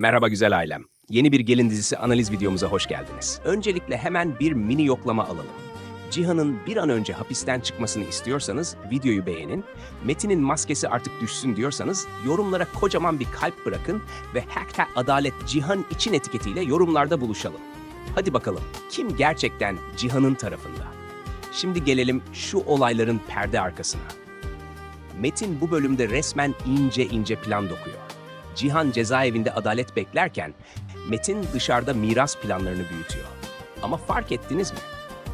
Merhaba güzel ailem. Yeni bir gelin dizisi analiz videomuza hoş geldiniz. Öncelikle hemen bir mini yoklama alalım. Cihan'ın bir an önce hapisten çıkmasını istiyorsanız videoyu beğenin. Metin'in maskesi artık düşsün diyorsanız yorumlara kocaman bir kalp bırakın ve hashtag adalet Cihan için etiketiyle yorumlarda buluşalım. Hadi bakalım kim gerçekten Cihan'ın tarafında? Şimdi gelelim şu olayların perde arkasına. Metin bu bölümde resmen ince ince plan dokuyor. Cihan cezaevinde adalet beklerken Metin dışarıda miras planlarını büyütüyor. Ama fark ettiniz mi?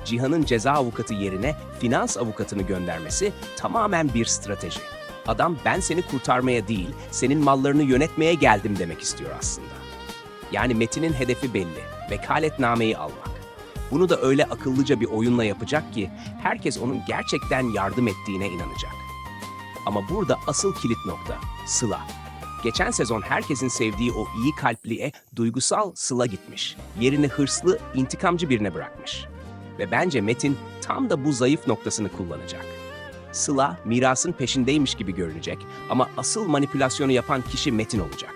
Cihan'ın ceza avukatı yerine finans avukatını göndermesi tamamen bir strateji. Adam ben seni kurtarmaya değil, senin mallarını yönetmeye geldim demek istiyor aslında. Yani Metin'in hedefi belli, vekaletnameyi almak. Bunu da öyle akıllıca bir oyunla yapacak ki herkes onun gerçekten yardım ettiğine inanacak. Ama burada asıl kilit nokta Sıla. Geçen sezon herkesin sevdiği o iyi kalpliye duygusal Sıla gitmiş. Yerini hırslı, intikamcı birine bırakmış. Ve bence Metin tam da bu zayıf noktasını kullanacak. Sıla mirasın peşindeymiş gibi görünecek ama asıl manipülasyonu yapan kişi Metin olacak.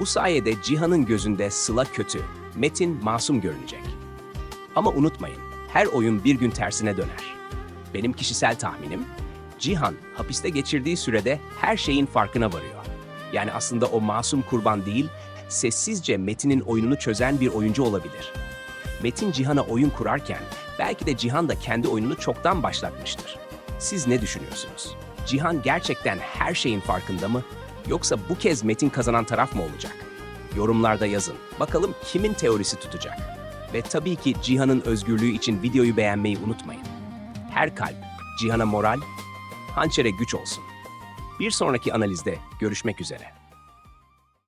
Bu sayede Cihan'ın gözünde Sıla kötü, Metin masum görünecek. Ama unutmayın, her oyun bir gün tersine döner. Benim kişisel tahminim, Cihan hapiste geçirdiği sürede her şeyin farkına varıyor. Yani aslında o masum kurban değil, sessizce Metin'in oyununu çözen bir oyuncu olabilir. Metin Cihan'a oyun kurarken belki de Cihan da kendi oyununu çoktan başlatmıştır. Siz ne düşünüyorsunuz? Cihan gerçekten her şeyin farkında mı? Yoksa bu kez Metin kazanan taraf mı olacak? Yorumlarda yazın. Bakalım kimin teorisi tutacak? Ve tabii ki Cihan'ın özgürlüğü için videoyu beğenmeyi unutmayın. Her kalp Cihan'a moral, hançere güç olsun. Bir sonraki analizde görüşmek üzere.